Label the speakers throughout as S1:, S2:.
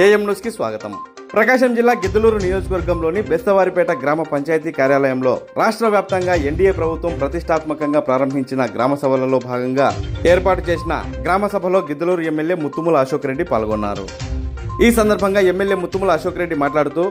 S1: AM న్యూస్కి స్వాగతం. ప్రకాశం జిల్లా గిద్దలూరు నియోజకవర్గంలోని బెస్తవారిపేట గ్రామ పంచాయతీ కార్యాలయంలో రాష్ట్ర వ్యాప్తంగా ఎన్డీఏ ప్రభుత్వం ప్రతిష్టాత్మకంగా ప్రారంభించిన గ్రామ సభలలో భాగంగా ఏర్పాటు చేసిన గ్రామ సభలో గిద్దలూరు ఎమ్మెల్యే ముత్తుముల అశోక్ రెడ్డి పాల్గొన్నారు. ఈ సందర్భంగా ఎమ్మెల్యే ముత్తుముల అశోక్ రెడ్డి మాట్లాడుతూ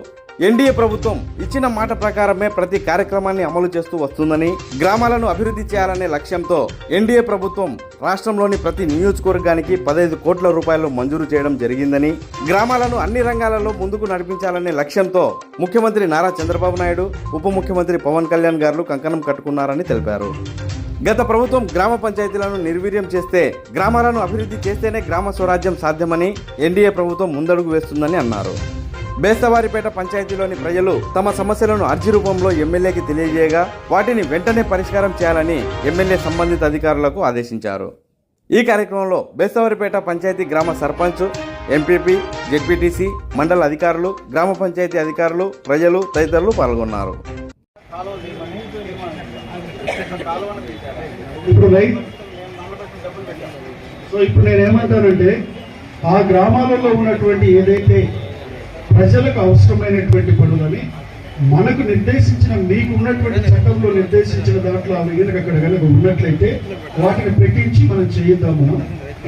S1: ఎన్డీఏ ప్రభుత్వం ఇచ్చిన మాట ప్రకారమే ప్రతి కార్యక్రమాన్ని అమలు చేస్తూ వస్తుందని గ్రామాలను అభివృద్ధి చేయాలనే లక్ష్యంతో ఎన్డీఏ ప్రభుత్వం రాష్ట్రంలోని ప్రతి నియోజకవర్గానికి పదహైదు కోట్ల రూపాయలు మంజూరు చేయడం జరిగిందని గ్రామాలను అన్ని రంగాలలో ముందుకు నడిపించాలనే లక్ష్యంతో ముఖ్యమంత్రి నారా చంద్రబాబు నాయుడు ఉప ముఖ్యమంత్రి పవన్ కళ్యాణ్ గారు కంకణం కట్టుకున్నారని తెలిపారు. గత ప్రభుత్వం గ్రామ పంచాయతీలను నిర్వీర్యం చేస్తే గ్రామాలను అభివృద్ధి చేస్తేనే గ్రామ స్వరాజ్యం సాధ్యమని ఎన్డీఏ ప్రభుత్వం ముందడుగు వేస్తుందని అన్నారు. బేస్తవారిపేట పంచాయతీలోని ప్రజలు తమ సమస్యలను అర్జీ రూపంలో ఎమ్మెల్యేకి తెలియజేయగా వాటిని వెంటనే పరిష్కారం చేయాలని ఎమ్మెల్యే సంబంధిత అధికారులకు ఆదేశించారు. ఈ కార్యక్రమంలో బేస్తవారిపేట పంచాయతీ గ్రామ సర్పంచ్ ఎంపీపీ జెడ్పీటీసీ మండల అధికారులు గ్రామ పంచాయతీ అధికారులు ప్రజలు తదితరులు పాల్గొన్నారు.
S2: సో ఇప్పుడు నేను ఏమంటానంటే ఆ గ్రామాలలో ఉన్నటువంటి ఏదైతే ప్రజలకు అవసరమైనటువంటి పనులని మనకు నిర్దేశించిన మీకు ఉన్నటువంటి చట్టంలో నిర్దేశించిన దాంట్లో అవి కనుక అక్కడ కనుక ఉన్నట్లయితే వాటిని పెట్టించి మనం చేయిద్దాం మనం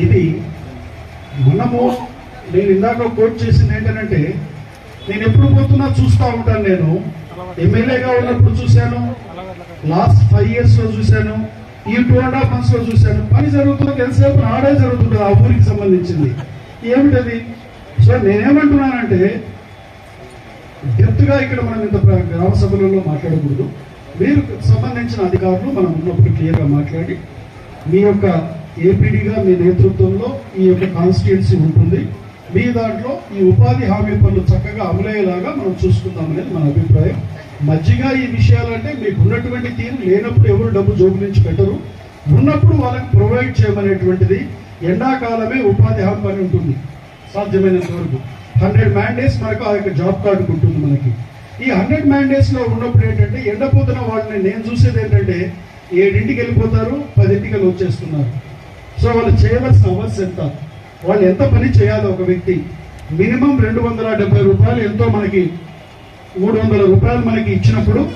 S2: ఇది మనము నేను ఇందాక కోట్ చేసింది ఏంటంటే నేను ఎప్పుడు పోతున్నా చూస్తూ ఉంటాను నేను. ఎమ్మెల్యేగా ఉన్నప్పుడు చూశాను లాస్ట్ ఫైవ్ ఇయర్స్లో చూశాను ఈ టూ అండ్ హాఫ్ మంత్స్లో చూశాను. పని జరుగుతుంది ఎంతసేపు ఆడే జరుగుతుంది ఆ ఊరికి సంబంధించింది. ఏమిటది? సో నేనేమంటున్నానంటే డెప్త్ ఇక్కడ మనం ఇంత గ్రామ సభలలో మాట్లాడకూడదు. మీరు సంబంధించిన అధికారులు మనం ఉన్నప్పుడు క్లియర్గా మాట్లాడి మీ యొక్క ఏపీడీగా మీ నేతృత్వంలో ఈ యొక్క కాన్స్టిట్యున్సీ ఉంటుంది. మీ దాంట్లో ఈ ఉపాధి హామీ పనులు చక్కగా అమలయ్యేలాగా మనం చూసుకుందాం అనేది మన అభిప్రాయం. మధ్యగా ఈ విషయాలంటే మీకు ఉన్నటువంటి తీరు లేనప్పుడు ఎవరు డబ్బు జోబు నుంచి పెట్టరు. ఉన్నప్పుడు వాళ్ళకి ప్రొవైడ్ చేయమనేటువంటిది ఎండాకాలమే ఉపాధి హామీ పని ఉంటుంది. సాధ్యమైనంత వరకు. హండ్రెడ్ మ్యాండేస్ మనకు ఆ యొక్క జాబ్ కార్డు ఉంటుంది మనకి. ఈ హండ్రెడ్ మ్యాన్లో ఉన్నప్పుడు ఏంటంటే ఎండపోతున్న వాళ్ళని నేను చూసేది ఏంటంటే ఏడింటికి వెళ్ళిపోతారు పదింటికి వెళ్ళి వచ్చేస్తున్నారు. సో వాళ్ళు చేయవలసిన అవర్స్ ఎంత? వాళ్ళు ఎంత పని చేయాలి ఒక వ్యక్తి? మినిమం రెండు వందల డెబ్బై రూపాయలు ఎంతో మనకి మూడు వందల రూపాయలు మనకి ఇచ్చినప్పుడు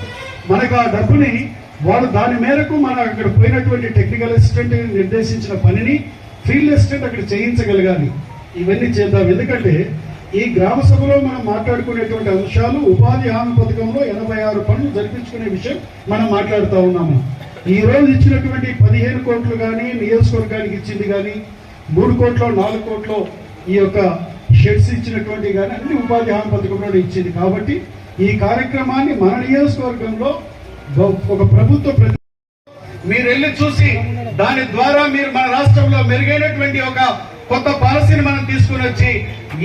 S2: మనకు ఆ డబ్బుని వాళ్ళు దాని మేరకు మన అక్కడ పోయినటువంటి టెక్నికల్ అసిస్టెంట్ నిర్దేశించిన పనిని ఫీల్డ్ అసిస్టెంట్ అక్కడ చేయించగలగాలి. ఇవన్నీ చేద్దాం. ఎందుకంటే ఈ గ్రామ సభలో మనం మాట్లాడుకునేటువంటి అంశాలు ఉపాధి హామీ పథకంలో ఎనభై ఆరు పనులు జరిపించుకునే విషయం మనం మాట్లాడుతూ ఉన్నాము. ఈ రోజు ఇచ్చినటువంటి పదిహేను కోట్లు కానీ నియోజకవర్గానికి ఇచ్చింది కానీ మూడు కోట్లు నాలుగు కోట్లు ఈ యొక్క షెడ్స్ ఇచ్చినటువంటి కానీ అన్ని ఉపాధి హామీ పథకంలో ఇచ్చింది. కాబట్టి ఈ కార్యక్రమాన్ని మన నియోజకవర్గంలో ఒక ప్రభుత్వ ప్రతి మీరు వెళ్ళి చూసి దాని ద్వారా మీరు మన రాష్ట్రంలో మెరుగైనటువంటి ఒక కొత్త పాలసీని మనం తీసుకుని వచ్చి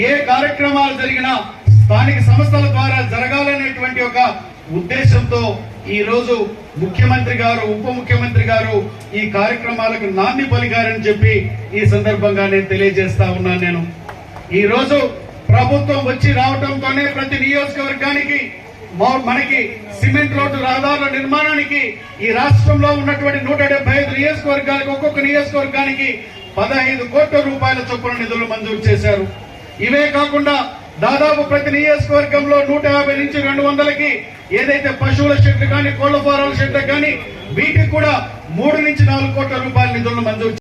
S2: ఏ కార్యక్రమాలు జరిగినా స్థానిక సంస్థల ద్వారా జరగాలనేటువంటి ఒక ఉద్దేశంతో ఈ రోజు ముఖ్యమంత్రి గారు ఉప ముఖ్యమంత్రి గారు ఈ కార్యక్రమాలకు నాంది పలికారని చెప్పి ఈ సందర్భంగా నేను తెలియజేస్తా ఉన్నాను నేను. ఈ రోజు ప్రభుత్వం వచ్చి రావడంతోనే ప్రతి నియోజకవర్గానికి మనకి సిమెంట్ రోడ్డు రహదారుల నిర్మాణానికి ఈ రాష్ట్రంలో ఉన్నటువంటి నూట డెబ్బై ఐదు నియోజకవర్గాలకు ఒక్కొక్క నియోజకవర్గానికి పదహైదు కోట్ల రూపాయల చొప్పున నిధులు మంజూరు చేశారు. ఇవే కాకుండా దాదాపు ప్రతి నియోజకవర్గంలో నూట యాభై నుంచి రెండు వందలకి ఏదైతే పశువుల షెడ్ కానీ కోళ్ళ ఫారాల షెడ్ కానీ వీటికి కూడా మూడు నుంచి నాలుగు కోట్ల రూపాయల నిధులను మంజూరు